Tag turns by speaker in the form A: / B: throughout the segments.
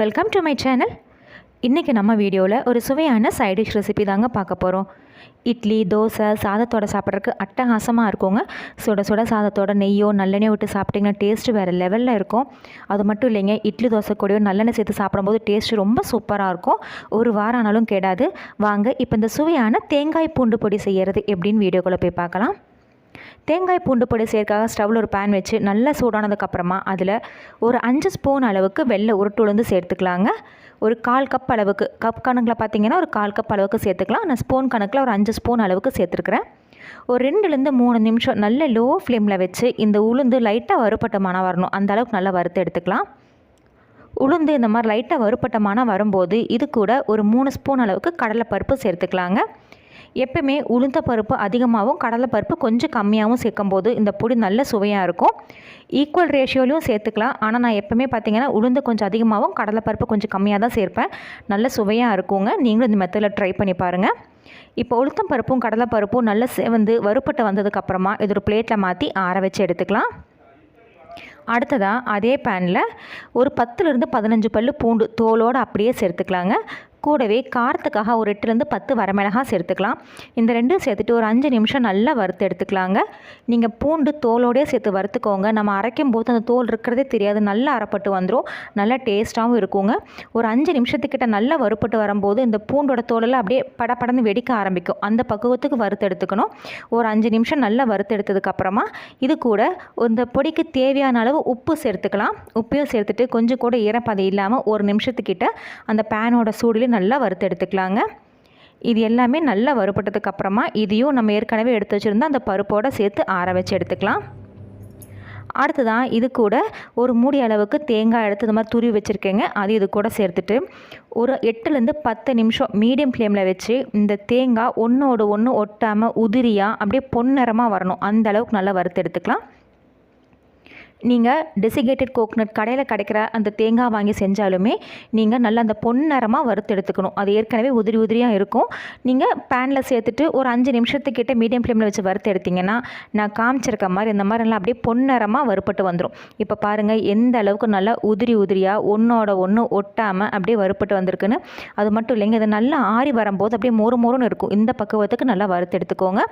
A: Welcome to my channel இன்றைக்கி நம்ம வீடியோவில் ஒரு சுவையான சைட் டிஷ் ரெசிபி தாங்க பார்க்க போகிறோம் இட்லி தோசை சாதத்தோட சாப்பிட்றதுக்கு அட்டகாசமாக இருக்குங்க. சுட சுட சாதத்தோட நெய்யோ நல்லெண்ணெய் விட்டு சாப்பிட்டிங்கன்னா டேஸ்ட்டு வேறு லெவலில் இருக்கும். அது மட்டும் இல்லைங்க இட்லி தோசை கூடயோ நல்லெண்ணெய் சேர்த்து சாப்பிடும்போது டேஸ்ட்டு ரொம்ப சூப்பராக இருக்கும். ஒரு வாரம் ஆனாலும் கெடாது. வாங்க இப்போ இந்த சுவையான தேங்காய் பூண்டு பொடி செய்கிறது எப்படின்னு வீடியோக்குள்ளே போய் பார்க்கலாம். தேங்காய் பூண்டு பொடி சேர்க்காக ஸ்டவ்வில் ஒரு பேன் வச்சு நல்லா சூடானதுக்கப்புறமா அதில் ஒரு அஞ்சு ஸ்பூன் அளவுக்கு வெள்ளை உருட்டு உளுந்து சேர்த்துக்கலாங்க. ஒரு கால் கப் அளவுக்கு கப் கணக்கில் பார்த்தீங்கன்னா ஒரு கால் கப் அளவுக்கு சேர்த்துக்கலாம். நான் ஸ்பூன் கணக்கில் ஒரு அஞ்சு ஸ்பூன் அளவுக்கு சேர்த்துருக்குறேன். ஒரு ரெண்டுலேருந்து மூணு நிமிஷம் நல்ல லோ ஃப்ளேமில் வச்சு இந்த உளுந்து லைட்டாக வறுப்பட்ட மனம் வரணும். அந்த அளவுக்கு நல்லா வறுத்து எடுத்துக்கலாம். உளுந்து இந்த மாதிரி லைட்டாக வறுப்பட்ட மனம் வரும்போது இது கூட ஒரு மூணு ஸ்பூன் அளவுக்கு கடலைப்பருப்பு சேர்த்துக்கலாங்க. எப்பவுமே உளுந்த பருப்பு அதிகமாகவும் கடலை பருப்பு கொஞ்சம் கம்மியாகவும் சேர்க்கும் போது இந்த பொடி நல்ல சுவையாக இருக்கும். ஈக்குவல் ரேஷியோலையும் சேர்த்துக்கலாம். ஆனால் நான் எப்பவுமே பார்த்தீங்கன்னா உளுந்து கொஞ்சம் அதிகமாகவும் கடலை பருப்பு கொஞ்சம் கம்மியாக தான் சேர்ப்பேன். நல்ல சுவையாக இருக்குங்க. நீங்களும் இந்த மெத்தடில் ட்ரை பண்ணி பாருங்கள் இப்போ உளுத்தம் பருப்பும் கடலை பருப்பும் நல்ல வந்து வறுப்பட்டு வந்ததுக்கப்புறமா இது ஒரு பிளேட்டில் மாற்றி ஆற வச்சு எடுத்துக்கலாம். அடுத்ததாக அதே பேனில் ஒரு பத்துலேருந்து பதினஞ்சு பல் பூண்டு தோலோடு அப்படியே சேர்த்துக்கலாங்க. கூடவே காரத்துக்காக ஒரு எட்டுலேருந்து பத்து வரமிளகாய் சேர்த்துக்கலாம். இந்த ரெண்டும் சேர்த்துட்டு ஒரு அஞ்சு நிமிஷம் நல்லா வறுத்து எடுத்துக்கலாங்க. நீங்கள் பூண்டு தோலோடே சேர்த்து வறுத்துக்கோங்க. நம்ம அரைக்கும் போது அந்த தோல் இருக்கிறதே தெரியாது. நல்லா அரைப்பட்டு வந்துடும் நல்லா டேஸ்ட்டாகவும் இருக்குங்க. ஒரு அஞ்சு நிமிஷத்துக்கிட்ட நல்லா வறுப்பட்டு வரும்போது இந்த பூண்டோட தோலெல்லாம் அப்படியே படப்படந்து வெடிக்க ஆரம்பிக்கும். அந்த பக்குவத்துக்கு வறுத்து எடுத்துக்கணும். ஒரு அஞ்சு நிமிஷம் நல்லா வறுத்து எடுத்ததுக்கப்புறமா இது கூட இந்த பொடிக்கு தேவையான அளவு உப்பு சேர்த்துக்கலாம். உப்பையும் சேர்த்துட்டு கொஞ்சம் கூட ஈரப்பதம் இல்லாமல் ஒரு நிமிஷத்துக்கிட்ட அந்த பேனோட சூடில் நல்லா வறுத்து எடுத்துக்கலாங்க இது எல்லாமே நல்லா வறுப்பட்டதுக்கு அப்புறமா இதையும் நம்ம ஏற்கனவே எடுத்து வச்சுருந்தா அந்த பருப்போடு சேர்த்து ஆற வச்சு எடுத்துக்கலாம். அடுத்ததான் இது கூட ஒரு மூடி அளவுக்கு தேங்காய் எடுத்து இந்த மாதிரி துருவி வச்சுருக்கேங்க. அது இது கூட சேர்த்துட்டு ஒரு எட்டுலேருந்து பத்து நிமிஷம் மீடியம் ஃப்ளேமில் வச்சு இந்த தேங்காய் ஒன்றோடு ஒன்று ஒட்டாமல் உதிரியாக அப்படியே பொன்னிறமாக வரணும். அந்த அளவுக்கு நல்லா வறுத்து எடுத்துக்கலாம் நீங்கள் டெசிகேட்டட் கோக்னட் கடையில் கிடைக்கிற அந்த தேங்காய் வாங்கி செஞ்சாலுமே நீங்கள் நல்லா அந்த பொன்னரமாக வறுத்து எடுத்துக்கணும். அது ஏற்கனவே உதிரி உதிரியாக இருக்கும். நீங்கள் பேனில் சேர்த்துட்டு ஒரு அஞ்சு நிமிஷத்துக்கிட்ட மீடியம் ஃப்ளேமில் வச்சு வறுத்து எடுத்திங்கன்னா நான் காமிச்சிருக்க மாதிரி இந்த மாதிரி நல்லா அப்படியே பொன்னரமாக வறுப்பட்டு வந்துடும் இப்போ பாருங்கள் எந்த அளவுக்கு நல்லா உதிரி உதிரியாக ஒன்றோட ஒன்று ஒட்டாமல் அப்படியே வறுப்பட்டு வந்திருக்குன்னு. அது மட்டும் இல்லைங்க இது நல்லா ஆறி வரும்போது அப்படியே மொறு மொறுன்னு இருக்கும். இந்த பக்குவத்துக்கு நல்லா வறுத்து எடுத்துக்கோங்க.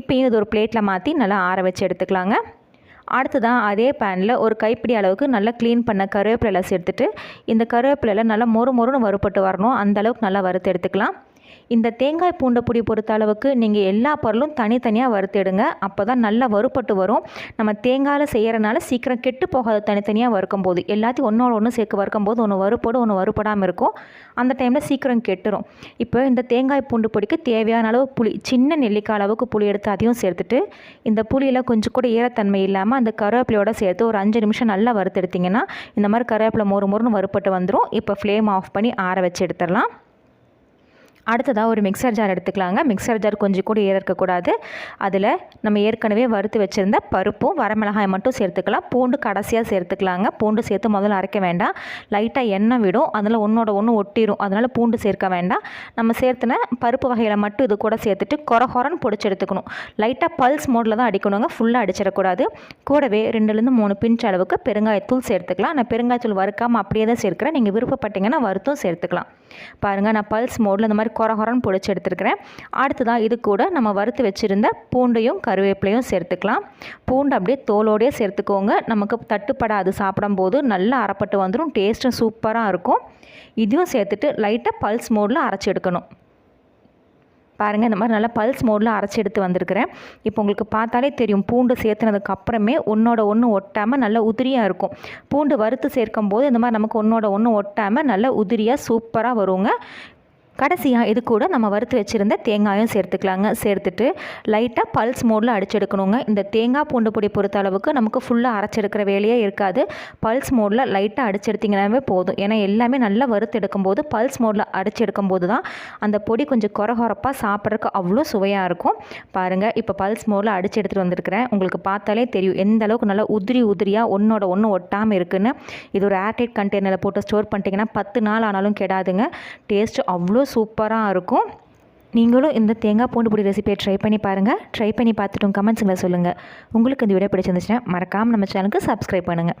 A: இப்போயும் இது ஒரு பிளேட்டில் மாற்றி நல்லா ஆற வச்சு எடுத்துக்கலாங்க. அடுத்ததான் அதே பேனில் ஒரு கைப்பிடி அளவுக்கு நல்லா க்ளீன் பண்ண கருவேப்பிலை சேர்த்துட்டு இந்த கருவேப்பிலையில் நல்லா மொறு மொறுன்னு வறுப்பட்டு வரணும். அந்தளவுக்கு நல்லா வறுத்து எடுத்துக்கலாம். இந்த தேங்காய் பூண்டை பொடி பொறுத்த அளவுக்கு நீங்கள் எல்லா பொருளும் தனித்தனியாக வறுத்தெடுங்க. அப்போ தான் நல்லா வறுப்பட்டு வரும். நம்ம தேங்காயில் செய்கிறனால சீக்கிரம் கெட்டு போகாது தனித்தனியாக வறுக்கும் போது எல்லாத்தையும் ஒன்றோட ஒன்று சேர்க்க வறுக்கும் போது ஒன்று வறுப்படும் ஒன்று வறுப்படாமல் இருக்கும். அந்த டைமில் சீக்கிரம் கெட்டுரும். இப்போ இந்த தேங்காய் பூண்டு பொடிக்கு தேவையான அளவு புளி சின்ன நெல்லிக்காய் அளவுக்கு புளி எடுத்து அதையும் சேர்த்துட்டு இந்த புளியில் கொஞ்சம் கூட ஈரத்தன்மை இல்லாமல் அந்த கருவேப்பிலையோட சேர்த்து ஒரு அஞ்சு நிமிஷம் நல்லா வறுத்தெடுத்திங்கன்னா இந்த மாதிரி கருவேப்பிலை மொறு மொறுன்னு வறுப்பட்டு வந்துடும் இப்போ ஃப்ளேம் ஆஃப் பண்ணி ஆற வச்சு எடுத்துடலாம். அடுத்ததாக ஒரு மிக்சர் ஜார் எடுத்துக்கலாங்க. மிக்சர் ஜார் கொஞ்சம் கூட ஏற இருக்கக்கூடாது. அதில் நம்ம ஏற்கனவே வறுத்து வச்சுருந்த பருப்பும் வரமிளகாய் மட்டும் சேர்த்துக்கலாம். பூண்டு கடைசியாக சேர்த்துக்கலாங்க. பூண்டு சேர்த்து முதல்ல அரைக்க வேண்டாம். லைட்டாக எண்ணெய் விடும். அதில் ஒன்றோட ஒன்று ஒட்டிடும் அதனால் பூண்டு சேர்க்க வேண்டாம். நம்ம சேர்த்துன பருப்பு வகையில் மட்டும் இது கூட சேர்த்துட்டு கொர கொரன்னு பொடிச்சு எடுத்துக்கணும். லைட்டாக பல்ஸ் மோடில் தான் அடிக்கணுங்க. ஃபுல்லாக அடிச்சிடக்கூடாது. கூடவே ரெண்டுலேருந்து மூணு பிஞ்ச் அளவுக்கு பெருங்காயத்தூள் சேர்த்துக்கலாம். நான் பெருங்காயத்தூள் வறுக்காமல் அப்படியே தான் சேர்க்குறேன். நீங்கள் விருப்பப்பட்டீங்கன்னா வறுத்தும் சேர்த்துக்கலாம். பாருங்கள் நான் பல்ஸ் மோடில் இந்த மாதிரி கொர கொரன்னு பொடிச்சு எடுத்துருக்கிறேன். அடுத்ததாக இது கூட நம்ம வறுத்து வச்சுருந்த பூண்டையும் கருவேப்பிலையும் சேர்த்துக்கலாம். பூண்டு அப்படியே தோலோடையே சேர்த்துக்கோங்க. நமக்கு தட்டுப்படாது. சாப்பிடும்போது நல்லா அறப்பட்டு வந்துடும் டேஸ்ட்டும் சூப்பராக இருக்கும். இதையும் சேர்த்துட்டு லைட்டாக பல்ஸ் மோடில் அரைச்சி எடுக்கணும். பாருங்கள் இந்த மாதிரி நல்லா பல்ஸ் மோடில் அரைச்சி எடுத்து வந்திருக்கிறேன். இப்போ உங்களுக்கு பார்த்தாலே தெரியும். பூண்டு சேர்த்துனதுக்கு அப்புறமே ஒன்றோட ஒன்று ஒட்டாமல் நல்லா உதிரியாக இருக்கும். பூண்டு வறுத்து சேர்க்கும் போது இந்த மாதிரி நமக்கு ஒன்றோட ஒன்று ஒட்டாமல் நல்லா உதிரியாக சூப்பராக வருங்க. கடைசியாக இது கூட நம்ம வறுத்து வச்சுருந்த தேங்காயும் சேர்த்துக்கலாங்க. சேர்த்துட்டு லைட்டாக பல்ஸ் மோடில் அடிச்செடுக்கணுங்க. இந்த தேங்காய் பூண்டு பொடி பொறுத்த அளவுக்கு நமக்கு ஃபுல்லாக அரைச்செடுக்கிற வேலையே இருக்காது. பல்ஸ் மோடில் லைட்டாக அடிச்செடுத்திங்கனாவே போதும். ஏன்னா எல்லாமே நல்லா வறுத்து எடுக்கும்போது பல்ஸ் மோடில் அடிச்செடுக்கும் போது தான் அந்த பொடி கொஞ்சம் குறகுறப்பாக சாப்பிட்றதுக்கு அவ்வளோ சுவையாக இருக்கும். பாருங்கள் இப்போ பல்ஸ் மோடில் அடிச்சு எடுத்துகிட்டு வந்திருக்கிறேன். உங்களுக்கு பார்த்தாலே தெரியும் எந்த அளவுக்கு நல்லா உதிரி உதிரியாக ஒன்றோட ஒன்று ஒட்டாமல் இருக்குன்னு. இது ஒரு ஏர்டைட் கண்டெய்னரில் போட்டு ஸ்டோர் பண்ணிட்டீங்கன்னா பத்து நாள் ஆனாலும் கெடாதுங்க. டேஸ்ட்டு அவ்வளோ சூப்பராக இருக்கும். நீங்களும் இந்த தேங்காய் பூண்டு பொடி ரெசிபியை ட்ரை பண்ணி பாருங்கள் ட்ரை பண்ணி பார்த்துட்டும் கமெண்ட்ஸுங்களை சொல்லுங்கள் உங்களுக்கு இந்த வீடியோ பிடிச்சிருந்துச்சுன்னா மறக்காமல் நம்ம சேனலுக்கு சப்ஸ்கிரைப் பண்ணுங்கள்